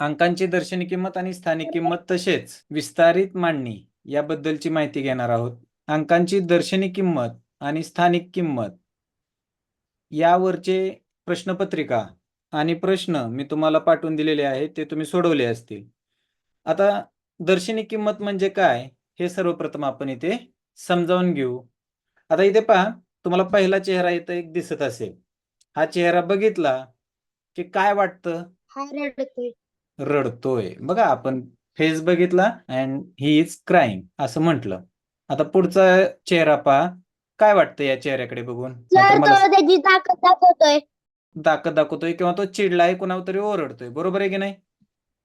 अंकांची दर्शनी किंमत आणि स्थानिक किंमत तसेच विस्तारित मांडणी याबद्दलची माहिती घेणार आहोत. अंकांची दर्शनी किंमत आणि स्थानिक किंमत यावरचे प्रश्नपत्रिका आणि प्रश्न मी तुम्हाला पाठवून दिलेले आहेत ते तुम्ही सोडवले असतील. आता दर्शनी किंमत म्हणजे काय हे सर्वप्रथम आपण इथे समजावून घेऊ. आता इथे पहा तुम्हाला पहिला चेहरा इथं एक दिसत असेल. हा चेहरा बघितला की काय वाटतं? हा रडतोय रडतोय. बघा आपण फेस बघितला अँड ही इज क्राईंग असं म्हटलं. आता पुढचा चेहरा पहा. काय वाटतं या चेहऱ्याकडे बघून? त्याची ताकद दाखवतोय. दाखत दाखवतोय किंवा तो चिडलाय कोणावर तरी ओरडतोय. बरोबर आहे की नाही?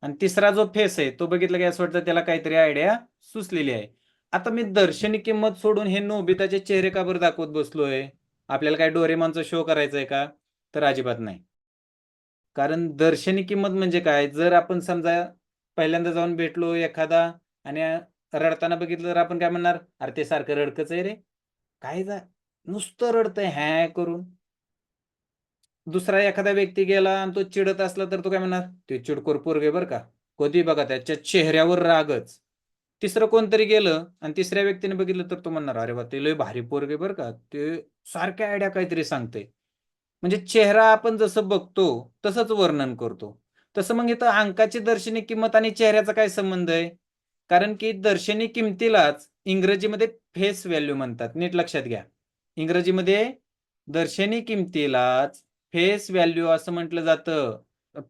आणि तिसरा जो फेस आहे तो बघितला की असं वाटतं त्याला काहीतरी आयडिया सुचलेली आहे. आता मी दर्शनी किंमत सोडून हे नोबिताचे चेहरे का बरं दाखवत बसलोय? आपल्याला काय डोरेमॉनचा शो करायचा आहे का? तर अजिबात नाही. कारण दर्शनी किंमत म्हणजे काय? जर आपण समजा पहिल्यांदा जाऊन भेटलो एखादा आणि रडताना बघितलं तर आपण काय म्हणणार? अरे ते सारखं रडकच आहे रे. काय जा नुसतं रडतंय हॅ करून. दुसरा एखादा व्यक्ती गेला आणि तो चिडत असला तर तो काय म्हणणार? ते चिडकोर पोरगे बरं का. कधी बघा त्याच्या चेहऱ्यावर रागच. तिसरं कोणतरी गेलं आणि तिसऱ्या व्यक्तीने बघितलं तर तो म्हणणार अरे बा ते लय भारी पोरगे बरं का. ते सारख्या आयडिया काहीतरी सांगते म्हणजे चेहरा आपण जसं बघतो तसंच वर्णन करतो. तसं मग इथं अंकाची दर्शनी किंमत आणि चेहऱ्याचा काय संबंध आहे? कारण की दर्शनी किमतीलाच इंग्रजीमध्ये फेस व्हॅल्यू म्हणतात. नीट लक्षात घ्या. इंग्रजीमध्ये दर्शनी किमतीलाच फेस व्हॅल्यू असं म्हटलं जातं.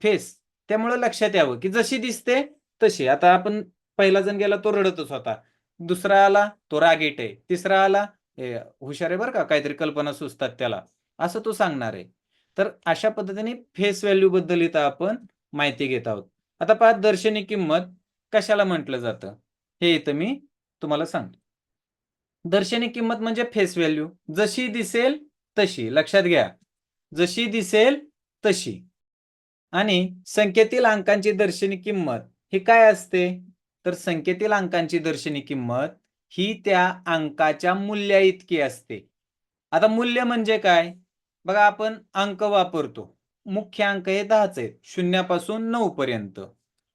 फेस त्यामुळे लक्षात यावं की जशी दिसते तशी. आता आपण पहिला जण गेला तो रडतच होता. दुसरा आला तो रागीट आहे. तिसरा आला हुशार आहे बरं का? काहीतरी कल्पना सुचतात त्याला. असं तो सांगणार आहे. तर अशा पद्धतीने फेस व्हॅल्यू बद्दल इथं आपण माहिती घेत आहोत. आता पहा दर्शनी किंमत कशाला म्हटलं जातं? हे इथं मी तुम्हाला सांगतो. दर्शनी किंमत म्हणजे फेस व्हॅल्यू जशी दिसेल तशी. लक्षात घ्या. जशी दिसेल तशी. आणि संख्येतील अंकांची दर्शनी किंमत ही काय असते? तर संख्येतील अंकांची दर्शनी किंमत ही त्या अंकाच्या मूल्या इतकी असते. आता मूल्य म्हणजे काय? बघा आपण अंक वापरतो. मुख्य अंक हे दहाच आहेत. शून्यापासून नऊ पर्यंत.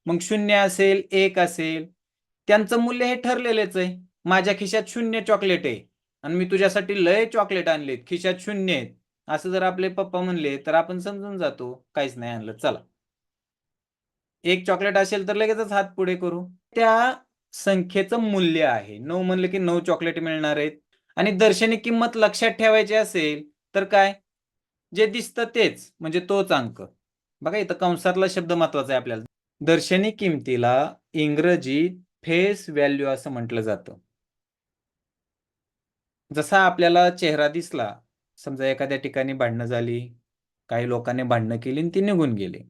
मग शून्य असेल एक असेल त्यांचं मूल्य हे ठरलेलेच आहे. माझ्या खिशात शून्य चॉकलेट आहे. आणि मी तुझ्यासाठी लय चॉकलेट आणलेत. खिशात शून्य आहेत. असं जर आपले पप्पा म्हणले तर आपण समजून जातो. काहीच नाही आणलं. चला. एक चॉकलेट असेल तर लगेचच हात पुढे करू. त्या संख्येचं मूल्य आहे. नऊ म्हणलं की नऊ चॉकलेट मिळणार आहेत. आणि दर्शनी किंमत लक्षात ठेवायची असेल तर काय? जे दिसतं तेच म्हणजे तोच अंक. बघा इथं कंसातला शब्द महत्त्वाचा आहे आपल्याला. दर्शनी किमतीला इंग्रजीत फेस व्हॅल्यू असं म्हटलं जातं. जसा आपल्याला चेहरा दिसला समजा एखाद्या ठिकाणी भांडणं झाली काही लोकांनी भांडणं केली आणि ती निघून गेली.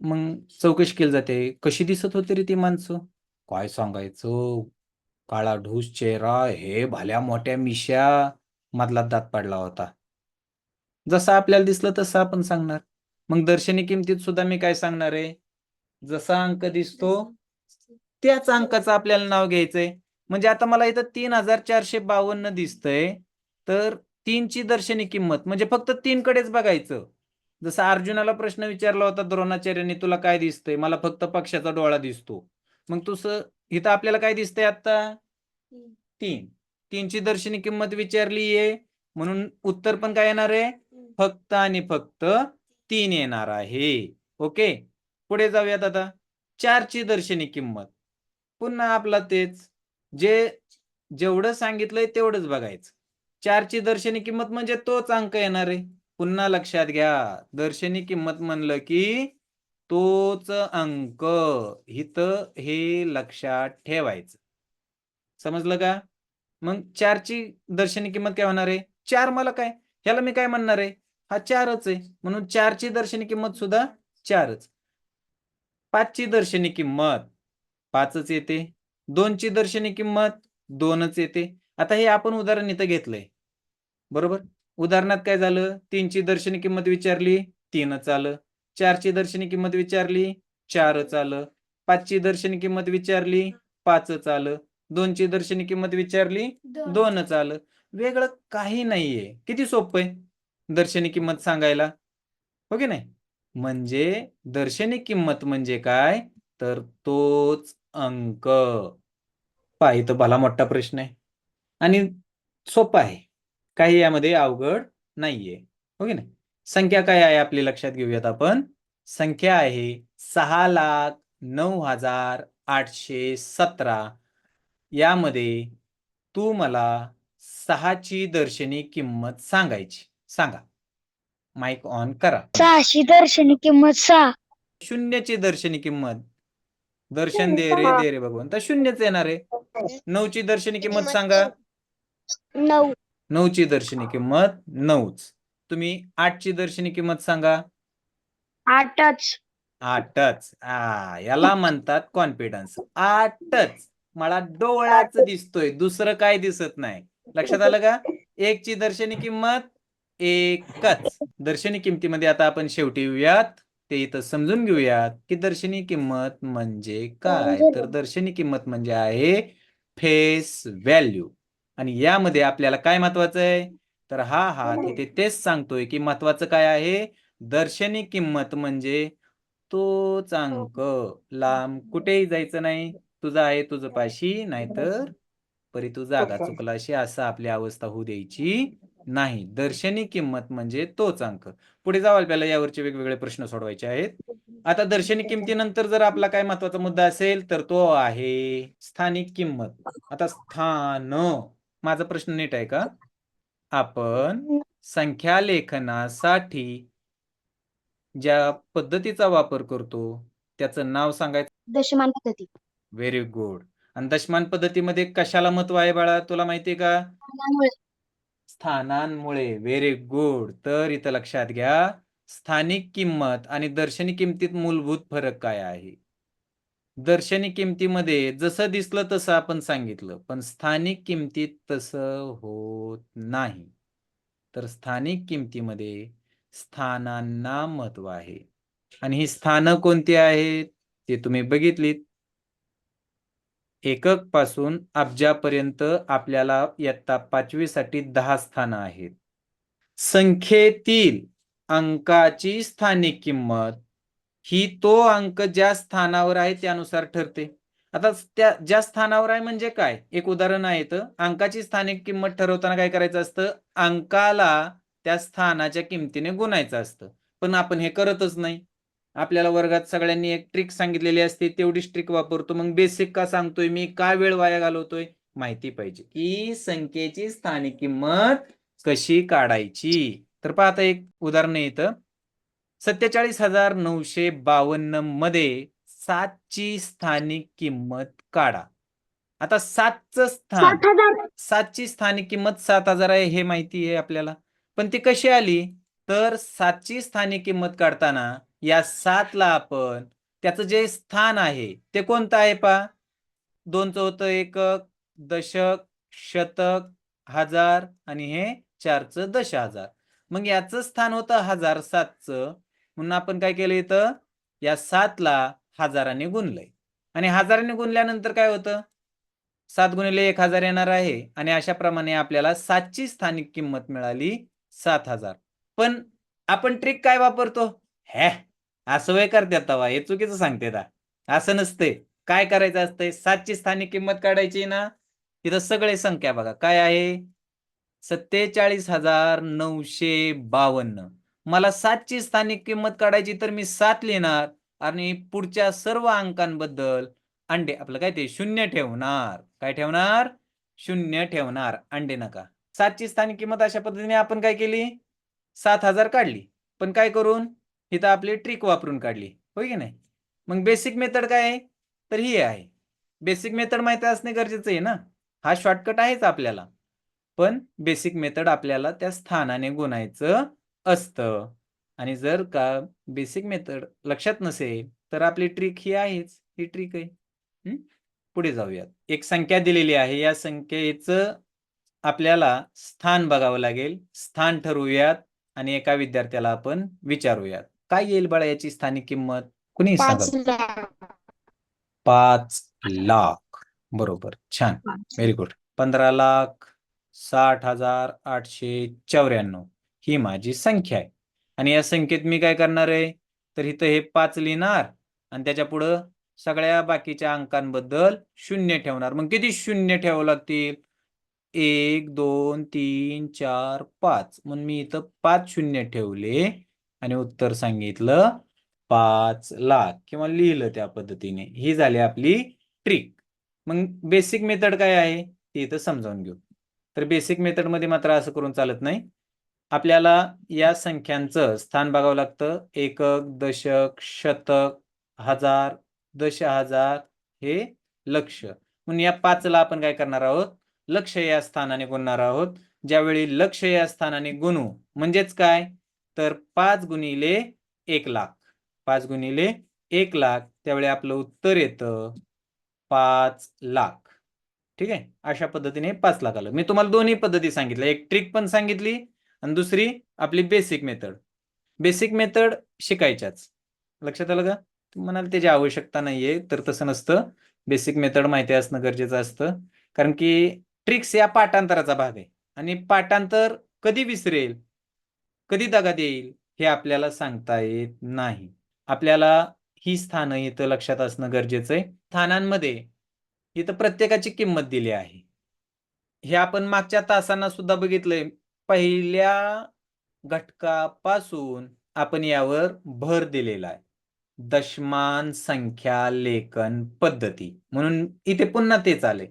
मग चौकशी केली जाते कशी दिसत होती रे ती माणसं? काय सांगायचं? काळा ढूस चेहरा हे भाल्या मोठ्या मिश्या मधला दात पडला होता. जसं आपल्याला दिसलं तसं आपण सांगणार. मग दर्शनी किमतीत सुद्धा मी काय सांगणार आहे? जसा अंक दिसतो त्याच अंकाचं आपल्याला नाव घ्यायचंय. म्हणजे आता मला इथं तीन हजार चारशे बावन्न दिसतंय. तर तीनची दर्शनी किंमत म्हणजे फक्त तीन कडेच बघायचं. जसं अर्जुनाला प्रश्न विचारला होता द्रोणाचार्याने तुला काय दिसतंय? मला फक्त पक्षाचा डोळा दिसतो. मग तुस इथं आपल्याला काय दिसतंय आता? तीन. तीनची दर्शनी किंमत विचारली आहे म्हणून उत्तर पण काय येणार आहे? फक्त आणि फक्त तीन येणार आहे. ओके? पुढे जाऊयात आता. चारची दर्शनी किंमत. पुन्हा आपला तेच. जे जेवढं सांगितलंय तेवढंच बघायचं. चारची दर्शनी किंमत म्हणजे तोच अंक येणार आहे. पुन्हा लक्षात घ्या. दर्शनी किंमत म्हणलं की तोच अंक. हित हे लक्षात ठेवायचं. समजलं का? मग चारची दर्शनी किंमत काय होणार आहे? चार मला काय? ह्याला मी काय म्हणणार आहे? हा चारच आहे. म्हणून चारची दर्शनी किंमत सुद्धा चारच. पाचची दर्शनी किंमत पाचच येते. दोनची दर्शनी किंमत दोनच येते. आता हे आपण उदाहरण इथं घेतलंय. बरोबर? उदाहरणात काय झालं? तीनची दर्शनी किंमत विचारली तीनच आलं. चारची दर्शनी किंमत विचारली चारच आलं. पाचची दर्शनी किंमत विचारली पाचच आलं. दोनची दर्शनी किंमत विचारली दोनच आलं. वेगळं काही नाहीये. किती सोपं आहे? दर्शनी किंमत सांगायला? हो की नाही? म्हणजे दर्शनी किंमत म्हणजे काय? तर तोच अंक. पाहि तो भला मोठा प्रश्न आहे. आणि सोपा आहे. काही यामध्ये अवघड नाहीये. हो की नाही? संख्या काय आहे आपली? लक्षात घेऊयात आपण. संख्या आहे सहा लाख नऊ हजार आठशे सतरा. यामध्ये तू मला सहाची दर्शनी किंमत सांगायची. सांगा. माईक ऑन करा. सहाशे दर्शनी किंमत सहा. शून्याची दर्शनी किंमत. दर्शन दे रे दे रे भगवंत शून्यच येणार आहे. नऊची दर्शनी किंमत सांगा. नऊ. नऊची दर्शनी किंमत नऊच. तुम्ही आठची दर्शनी किंमत सांगा. आठच. आठच. आ याला म्हणतात कॉन्फिडन्स आठच. मला डोळ्याच दिसतोय. दुसरं काय दिसत नाही. लक्षात आलं का? एकची दर्शनी किंमत एकच. दर्शनी किंमतीमध्ये आता आपण शेवटी येऊयात. ते इथं समजून घेऊयात की दर्शनी किंमत म्हणजे काय? तर दर्शनी किंमत म्हणजे आहे फेस व्हॅल्यू. आणि यामध्ये आपल्याला काय महत्वाचं आहे? तर हा हा तिथे तेच सांगतोय की महत्वाचं काय आहे? दर्शनी किंमत म्हणजे तोच अंक. लांब कुठेही जायचं नाही. तुझं आहे तुझं पाशी नाहीतर परी तू जागा. चुकलाशी असं आपली अवस्था होऊ द्यायची. नाही दर्शनी किंमत म्हणजे तोच अंक. पुढे जाऊ आपल्याला यावरचे वेगवेगळे प्रश्न सोडवायचे आहेत. आता दर्शनी किंमतीनंतर जर आपला काय महत्त्वाचा मुद्दा असेल तर तो आहे स्थानिक किंमत. आता स्थान माझा प्रश्न नीट आहे का? आपण संख्या लेखनासाठी ज्या पद्धतीचा वापर करतो त्याचं नाव सांगायचं? दशमान पद्धती. व्हेरी गुड आणि दशमान पद्धतीमध्ये कशाला महत्त्व आहे बाळा तुला माहितीये का? स्थानांमुळे. व्हेरी गुड तर इथं लक्षात घ्या स्थानिक किंमत आणि दर्शनी किमतीत मूलभूत फरक काय आहे? दर्शनी किमतीमध्ये जसं दिसलं तसं आपण सांगितलं पण स्थानिक किमतीत तसं होत नाही. तर स्थानिक किंमतीमध्ये स्थानांना महत्त्व आहे. आणि ही स्थानं कोणती आहेत? ते तुम्ही बघितलीत एककपासून अब्जापर्यंत आपल्याला इयत्ता पाचवीसाठी दहा स्थानं आहेत. संख्येतील अंकाची स्थानिक किंमत ही तो अंक ज्या स्थानावर आहे त्यानुसार ठरते. आता त्या ज्या स्थानावर आहे म्हणजे काय? एक उदाहरण आहे तर अंकाची स्थानिक किंमत ठरवताना काय करायचं असतं? अंकाला त्या स्थानाच्या किमतीने गुणायचं असतं. पण आपण हे करतच नाही. आपल्याला वर्गात सगळ्यांनी एक ट्रिक सांगितलेली असते तेवढीच ट्रिक वापरतो. मग बेसिक का सांगतोय मी? काय वेळ वाया घालवतोय? माहिती पाहिजे. की संख्येची स्थानिक किंमत कशी काढायची? तर पहा आता एक उदाहरण इथं. सत्तेचाळीस हजार नऊशे बावन्नमध्ये सातची स्थानिक किंमत काढा. आता सातचं स्थान सातची स्थानिक किंमत सात हजार आहे हे माहिती आहे आपल्याला. पण ती कशी आली? तर सातची स्थानिक किंमत काढताना या सातला आपण त्याचं जे स्थान आहे ते कोणतं आहे पा दोनचं होतं एकक दशक शतक हजार आणि हे चारचं दश हजार मग याचं स्थान होतं हजार सातचं. म्हणून आपण काय केलं इथं? या सातला हजाराने गुणलंय. आणि हजाराने गुणल्यानंतर काय होतं? सात गुणिले एक हजार येणार आहे. आणि अशा प्रमाणे आपल्याला सातची स्थानिक किंमत मिळाली सात हजार. पण आपण ट्रिक काय वापरतो? हॅ असं वय करतात तवा हे चुकीचं सांगते दा. असं नसते. काय करायचं असतंय? सातची स्थानिक किंमत काढायची ना? तिथं सगळे संख्या बघा. काय आहे? सत्तेचाळीस हजार नऊशे बावन्न. मला सातची स्थानिक किंमत काढायची तर मी सात लिहिणार आणि पुढच्या सर्व अंकांबद्दल अंडे. आपलं काय ते? शून्य ठेवणार. काय ठेवणार? शून्य ठेवणार. अंडे नका. सातची स्थानिक किंमत अशा पद्धतीने आपण काय केली? सात हजार काढली. पण काय करून? इथं आपली ट्रिक वापरून काढली. होय की नाही? मग बेसिक मेथड काय आहे? तर ही आहे. बेसिक मेथड माहिती असणे गरजेचं आहे ना? हा शॉर्टकट आहेच आपल्याला. पण बेसिक मेथड आपल्याला त्या स्थानाने गुणायचं असतं. आणि जर का बेसिक मेथड लक्षात नसेल तर आपली ट्रिक ही आहेच. ही ट्रिक आहे. पुढे जाऊयात. एक संख्या दिलेली आहे. या संख्येचं आपल्याला स्थान बघावं लागेल. स्थान ठरवूयात आणि एका विद्यार्थ्याला आपण विचारूयात. काय येईल बाळा याची स्थानिक किंमत? कुणी पाच लाख. पाच लाख. बरोबर. छान. व्हेरी गुड पंधरा लाख साठ हजार आठशे चौऱ्याण्णव. ही माझी संख्या आहे. आणि या संख्येत मी काय करणार आहे? तर इथं हे पाच लिहिणार आणि त्याच्या पुढं सगळ्या बाकीच्या अंकांबद्दल शून्य ठेवणार. मग किती शून्य ठेवावं लागतील? एक दोन तीन चार पाच. म्हणून मी इथं पाच शून्य ठेवले. आणि उत्तर सांगितलं पाच लाख. किंवा लिहिलं त्या पद्धतीने. ही झाली आपली ट्रिक मग बेसिक मेथड काय आहे? ती इथं समजावून घेऊ. तर बेसिक मेथडमध्ये मात्र असं करून चालत नाही. आपल्याला या संख्यांचं स्थान बघावं लागतं. एकक दशक शतक हजार दश हजार हे लक्ष. म्हणून या पाचला आपण काय करणार आहोत? लक्ष या स्थानाने गुणणार आहोत. ज्यावेळी लक्ष या स्थानाने गुणू म्हणजेच काय? तर पाच गुणिले एक लाख. पाच गुणिले एक लाख त्यावेळी आपलं उत्तर येतं पाच लाख. ठीक आहे? अशा पद्धतीने पाच लाख आलं. मी तुम्हाला दोन्ही पद्धती सांगितल्या. एक ट्रिक पण सांगितली आणि दुसरी आपली बेसिक मेथड बेसिक मेथड शिकायच्याच. लक्षात आलं का? म्हणाल त्याची आवश्यकता नाहीये तर तसं नसतं. बेसिक मेथड माहिती असणं गरजेचं असतं. कारण की ट्रिक्स या पाठांतराचा भाग आहे. आणि पाठांतर कधी विसरेल? कधी दगात येईल हे आपल्याला सांगता येत नाही. आपल्याला ही स्थानं इथं लक्षात असणं गरजेचं आहे. स्थानांमध्ये इथं प्रत्येकाची किंमत दिली आहे. हे आपण मागच्या तासांना सुद्धा बघितलंय. पहिल्या घटकापासून आपण यावर भर दिलेला आहे. दशमान संख्या लेखन पद्धती. म्हणून इथे पुन्हा तेच आले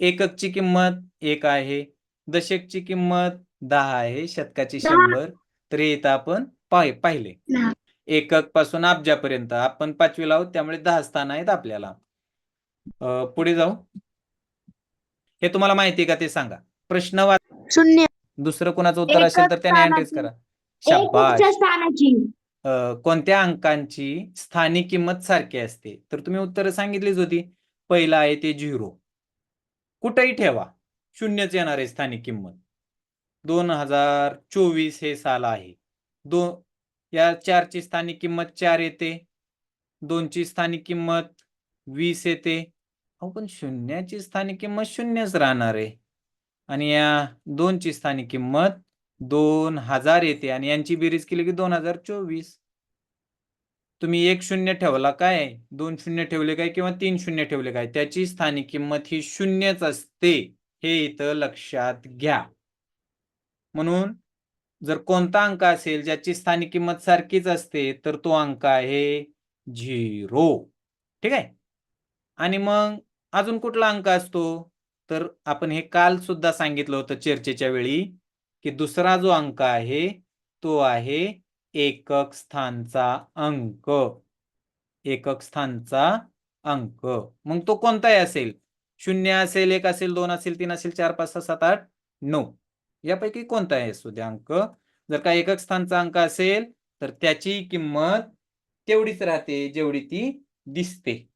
एककची किंमत एक आहे. दशकची किंमत दहा आहे. शतकाची. शंभर. तर इथं आपण पाहि पाहिले. एककपासून अब्जापर्यंत. आपण पाचवीला आहोत त्यामुळे दहा स्थान आहेत आपल्याला. पुढे जाऊ. हे तुम्हाला माहिती आहे का ते सांगा. प्रश्न वा शून्य. दुसरं कोणाचं उत्तर असेल तर त्याने अँड्रेस. करा. शाबाश अं, कोणत्या अंकांची स्थानिक किंमत सारखी असते? तर तुम्ही उत्तर सांगितलीच होती. पहिलं आहे ते झिरो. कुठेही ठेवा. शून्यच येणार आहे स्थानिक किंमत. दोन हजार चोवीस हे साल आहे. दो या चारची स्थानिक किंमत चार येते. दोनची स्थानिक किंमत वीस येते. अहो पण शून्याची स्थानिक किंमत शून्यच राहणार आहे. आणि या दोनची स्थानिक किंमत दोन हजार येते आणि यांची बेरीज केली की दोन हजार चोवीस. तुम्ही एक शून्य ठेवला काय? दोन शून्य ठेवले काय किंवा तीन शून्य ठेवले काय? त्याची स्थानिक किंमत ही शून्यच असते. हे इथं लक्षात घ्या. म्हणून जर कोणता अंक असेल ज्याची स्थानिक किंमत सारखीच असते तर तो अंक आहे झिरो. ठीक आहे? आणि मग अजून कुठला अंक असतो? तर आपण हे काल सुद्धा सांगितलं होतं चर्चेच्या वेळी की दुसरा जो अंक आहे तो आहे एकक स्थानचा अंक. एकक स्थानचा अंक. मग तो कोणताही असेल शून्य असेल एक असेल दोन असेल तीन असेल चार पाच सहा सात आठ नऊ. यापैकी कोणताही असू द्या अंक? जर का एकक स्थानचा अंक असेल तर त्याची किंमत तेवढीच राहते जेवढी ती दिसते.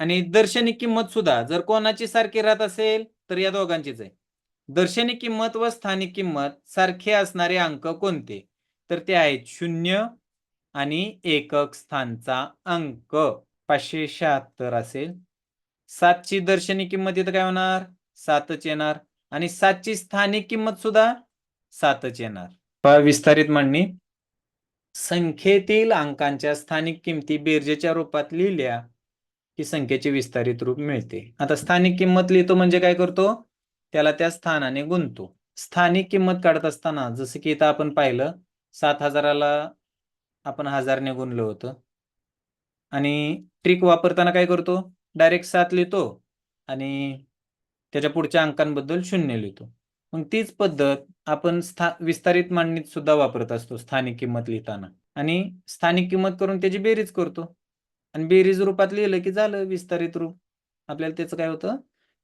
आणि दर्शनी किंमत सुद्धा जर कोणाची सारखी राहत असेल तर या दोघांचीच आहे. दर्शनी किंमत व स्थानिक किंमत सारखे असणारे अंक कोणते? तर ते आहेत शून्य आणि एकक स्थानचा अंक. पाचशे शहात्तर असेल. सातची दर्शनी किंमत इथं काय होणार? सातच येणार. आणि सातची स्थानिक किंमत सुद्धा सातच येणार. पहा विस्तारित मांडणी. संख्येतील अंकांच्या स्थानिक किमती बेरजेच्या रूपात लिहिल्या की संख्येचे विस्तारित रूप मिळते. आता स्थानिक किंमत लिहितो म्हणजे काय करतो? त्याला त्या स्थानाने गुणतो. स्थानिक किंमत काढत असताना जसं की इथं आपण पाहिलं सात हजाराला आपण हजारने गुणलं होतं. आणि ट्रिक वापरताना काय करतो? डायरेक्ट सात लिहितो. आणि त्याच्या पुढच्या अंकांबद्दल शून्य लिहितो. मग तीच पद्धत आपण स्था विस्तारित मांडणीत सुद्धा वापरत असतो स्थानिक किंमत लिहिताना. आणि स्थानिक किंमत करून त्याची बेरीज करतो. आणि बेरीज रूपात लिहिलं की झालं विस्तारित रूप. आपल्याला त्याचं काय होतं?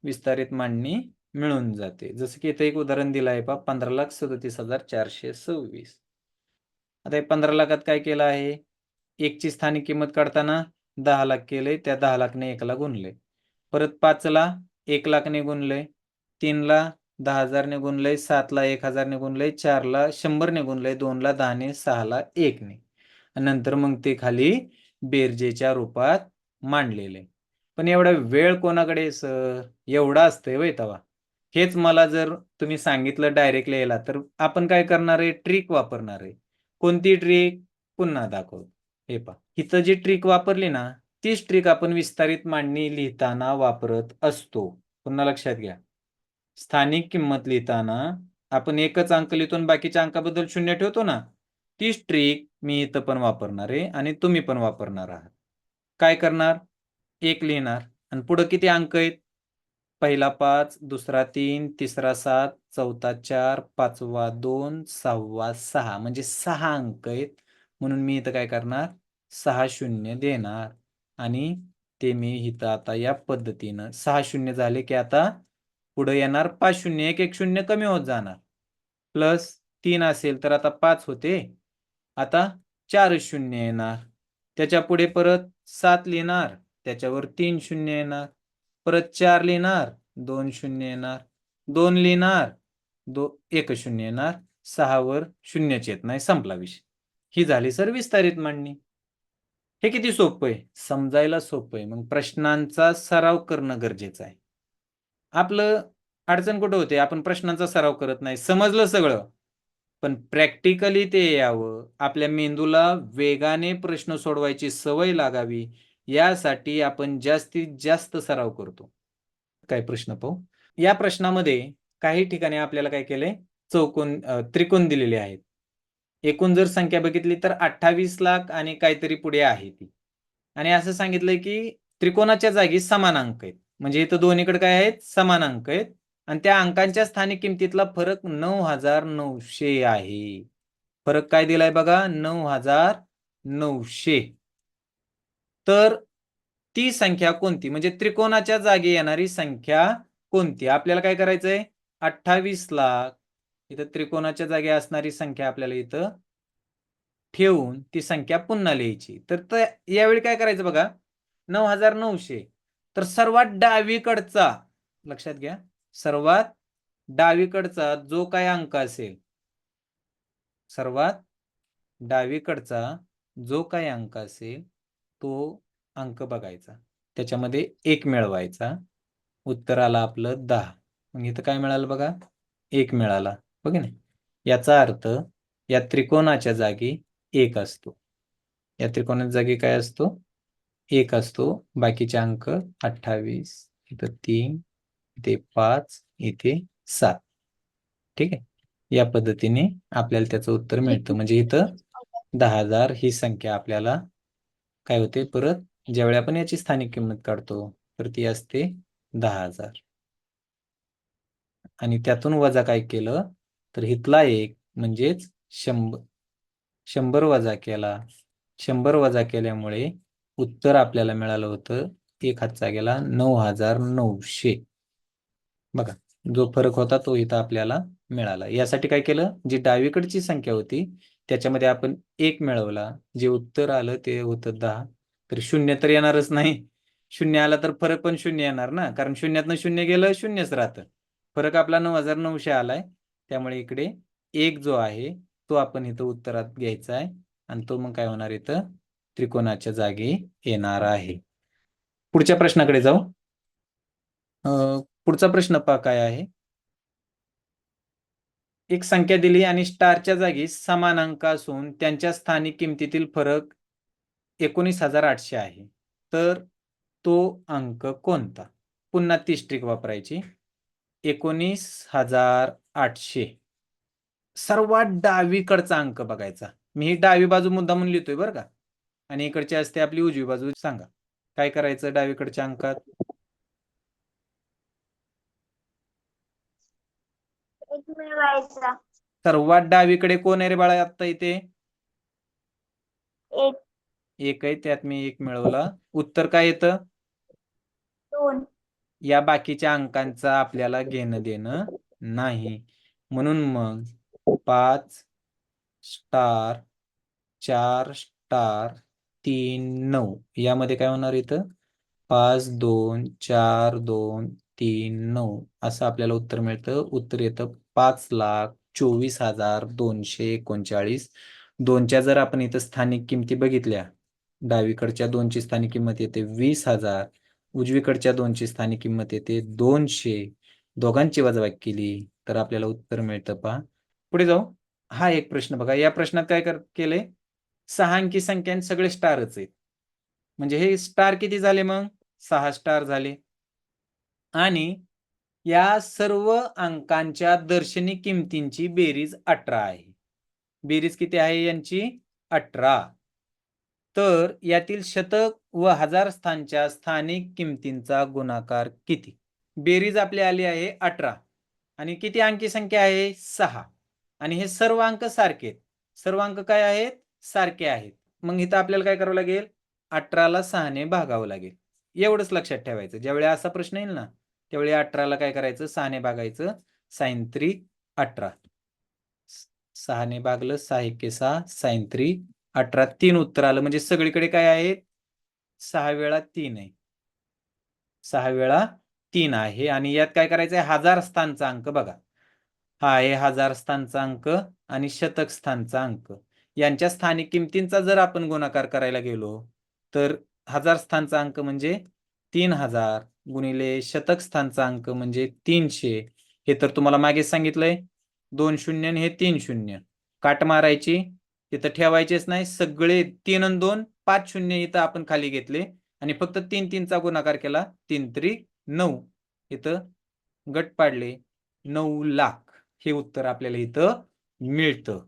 विस्तारित मांडणी मिळून जाते. जसं की इथं एक उदाहरण दिलं आहे पा पंधरा लाख सदतीस हजार चारशे सव्वीस. आता हे पंधरा लाखात काय केलं आहे? एकची स्थानिक किंमत काढताना दहा लाख केले त्या दहा लाखने एकला गुणले परत पाचला एक लाखने गुणलंय तीनला दहा हजारने गुणलंय सातला एक हजारने गुणलंय चारला शंभरने गुणलंय दोनला दहाने सहाला एकने नंतर मग ते खाली बेरजेच्या रूपात मांडलेले. पण एवढा वेळ कोणाकडे सर? एवढा असतंय वय तवा. हेच मला जर तुम्ही सांगितलं डायरेक्ट लिहायला तर आपण काय करणार आहे? ट्रिक वापरणार आहे. कोणती ट्रिक पुन्हा दाखव. हे पहा. इथं जी ट्रिक वापरली ना तीच ट्रिक आपण विस्तारित मांडणी लिहिताना वापरत असतो. पुन्हा लक्षात घ्या. स्थानिक किंमत लिहिताना आपण एकच अंक लिहितो बाकीच्या अंकाबद्दल शून्य ठेवतो ना? तीच ट्रिक मी इथं पण वापरणार आहे आणि तुम्ही पण वापरणार आहात. काय करणार? एक लिहिणार. आणि पुढं किती अंक आहेत? पहिला पाच दुसरा तीन तिसरा सात चौथा चार पाचवा दोन सहावा सहा. म्हणजे सहा अंक आहेत. म्हणून मी इथं काय करणार? सहा शून्य देणार. आणि ते मी इथं आता या पद्धतीनं सहा शून्य झाले की आता पुढे येणार पाच शून्य. एक एक शून्य कमी होत जाणार. प्लस तीन असेल तर आता पाच होते. आता चार शून्य येणार. त्याच्या पुढे परत सात लिहिणार. त्याच्यावर तीन शून्य येणार. परत चार लिहिणार. दोन शून्य येणार. दोन लिहिणार. दो एक शून्य येणार. सहावर शून्यच येत नाही. संपला विषय. ही झाली सर विस्तारित मांडणी. हे किती सोपं आहे? समजायला सोपं आहे. मग प्रश्नांचा सराव करणं गरजेचं आहे. आपलं अडचण कुठं होते? आपण प्रश्नांचा सराव करत नाही. समजलं सगळं. पण प्रॅक्टिकली ते यावं. आपल्या मेंदूला वेगाने प्रश्न सोडवायची सवय लागावी. यासाठी आपण जास्तीत जास्त सराव करतो. काय प्रश्न पाहू? या प्रश्नामध्ये काही ठिकाणी आपल्याला काय केलंय? चौकोन त्रिकोण दिलेले आहेत. एकूण जर संख्या बघितली तर अठ्ठावीस लाख आणि काहीतरी पुढे आहे ती. आणि असं सांगितलंय की त्रिकोणाच्या जागी समान अंक आहेत. म्हणजे इथं दोन्हीकडे काय आहेत? समान अंक आहेत. आणि त्या अंकांच्या स्थानिक किमतीतला फरक नऊ हजार नऊशे आहे. फरक काय दिलाय बघा? नऊ हजार नऊशे तर ती संख्या कोणती? म्हणजे त्रिकोणाच्या जागी येणारी संख्या कोणती? आपल्याला काय करायचंय? अठ्ठावीस लाख इथं त्रिकोणाच्या जागी असणारी संख्या आपल्याला इथं ठेवून ती संख्या पुन्हा लिहायची. तर यावेळी काय करायचं बघा? नऊ हजार नऊशे तर सर्वात डावीकडचा लक्षात घ्या सर्वात डावीकडचा जो काय अंक असेल सर्वात डावीकडचा जो काय अंक असेल तो अंक बघायचा. त्याच्यामध्ये एक मिळवायचा. उत्तर आला आपलं दहा. मग इथं काय मिळालं बघा? एक मिळाला. बघ ना याचा अर्थ या त्रिकोणाच्या जागी एक असतो. या त्रिकोणाच्या जागी काय असतो? एक असतो. बाकीचे अंक अठ्ठावीस इथं तीन इथे पाच इथे सात. ठीक आहे? या पद्धतीने आपल्याला त्याचं उत्तर मिळतं. म्हणजे इथं दहा हजार ही संख्या आपल्याला काय होते? परत ज्यावेळी आपण याची स्थानिक किंमत काढतो तर ती असते दहा हजार. आणि त्यातून वजा काय केलं? तर इथला एक म्हणजेच शंभर शंभर वजा केला. शंभर वजा केल्यामुळे उत्तर आपल्याला मिळालं होतं एक हातचा गेला नऊ हजार नऊशे. बघा जो फरक होता तो इथं आपल्याला मिळाला. यासाठी काय केलं? जी डावीकडची संख्या होती त्याच्यामध्ये आपण एक मिळवला. जे उत्तर आलं ते होतं दहा. तर शून्य तर येणारच नाही. शून्य आला तर फरक पण शून्य येणार ना? कारण शून्यातनं शून्य गेलं शून्यच राहतं. फरक आपला नऊ हजार नऊशे आलाय. त्यामुळे इकडे एक जो आहे तो आपण इथं उत्तरात घ्यायचा आहे आणि तो मग काय होणार इथं? त्रिकोणाच्या जागी येणार आहे. पुढच्या प्रश्नाकडे जाऊ. अं, पुढचा प्रश्न पहा काय आहे? एक संख्या दिली आणि स्टारच्या जागी समान अंक असून त्यांच्या स्थानिक किमतीतील फरक एकोणीस हजार आठशे आहे. तर तो अंक कोणता? पुन्हा तीस ट्रिक वापरायची. एकोणीस हजार आठशे. सर्वात डावीकडचा अंक बघायचा. मी ही डावी बाजू मुद्दा म्हणून लिहितोय बरं का? आणि इकडची असते आपली उजवी बाजू. सांगा. काय करायचं डावीकडच्या अंकात? सर्वात डावीकडे कोण आहे रे बाळा आता इथे? एक. आहे. त्यात मी एक मिळवला. उत्तर काय येतं? या बाकीच्या अंकांचा आपल्याला घेणं देणं नाही. म्हणून मग पाच स्टार चार स्टार तीन नऊ. यामध्ये काय होणार इथं? पाच दोन चार दोन तीन नऊ. असं आपल्याला उत्तर मिळतं. उत्तर येतं पाच लाख चोवीस हजार दोनशे एकोणचाळीस. दोनच्या जर आपण इथं स्थानिक किमती बघितल्या डावीकडच्या दोनची स्थानिक किंमत येते वीस हजार. उजवीकडच्या दोनची स्थानिक किंमत येते दोनशे. दोघांची वजाबाकी केली तर आपल्याला उत्तर मिळतं पहा. पुढे जाऊ. हा एक प्रश्न बघा. या प्रश्नात काय कर केलंय? सहा अंकी संख्या सगळे स्टारच आहेत. म्हणजे हे स्टार किती झाले मग? सहा स्टार झाले. आणि या सर्व अंकांच्या दर्शनी किमतींची बेरीज अठरा आहे. बेरीज किती आहे यांची? अठरा. तर यातील शतक व हजार स्थानच्या स्थानिक किमतींचा गुणाकार किती? बेरीज आपली आली आहे अठरा. आणि किती अंकी संख्या आहे? सहा. आणि हे सर्व अंक सारखे आहेत. सर्व अंक काय आहेत? सारखे आहेत. मग इथं आपल्याला काय करावं लागेल? अठराला सहाने भागावं लागेल. एवढंच लक्षात ठेवायचं. ज्यावेळी असा प्रश्न येईल ना त्यावेळी अठराला काय करायचं? सहाने भागायचं. साइन थ्री अठरा. सहाने भागलं सहा एके सहा साइन थ्री अठरा. तीन उत्तर आलं. म्हणजे सगळीकडे काय आहेत? सहा वेळा तीन आहे. सहा वेळा तीन आहे. आणि यात काय करायचं आहे हजार स्थानचा अंक बघा. हा आहे हजार स्थानचा अंक आणि शतक स्थानचा अंक. यांच्या स्थानिक किमतींचा जर आपण गुणाकार करायला गेलो तर हजार स्थानचा अंक म्हणजे तीन हजार गुणिले शतक स्थानचा अंक म्हणजे तीनशे. हे तर तुम्हाला मागे सांगितलंय. दोन शून्य आणि हे तीन शून्य. काट मारायची तिथं ठेवायचेच नाही. सगळे तीन आणि दोन पाच शून्य इथं आपण खाली घेतले. आणि फक्त तीन तीनचा गुणाकार केला. तीन तरी नऊ. इथं गट पाडले नऊ लाख. हे उत्तर आपल्याला इथं मिळतं.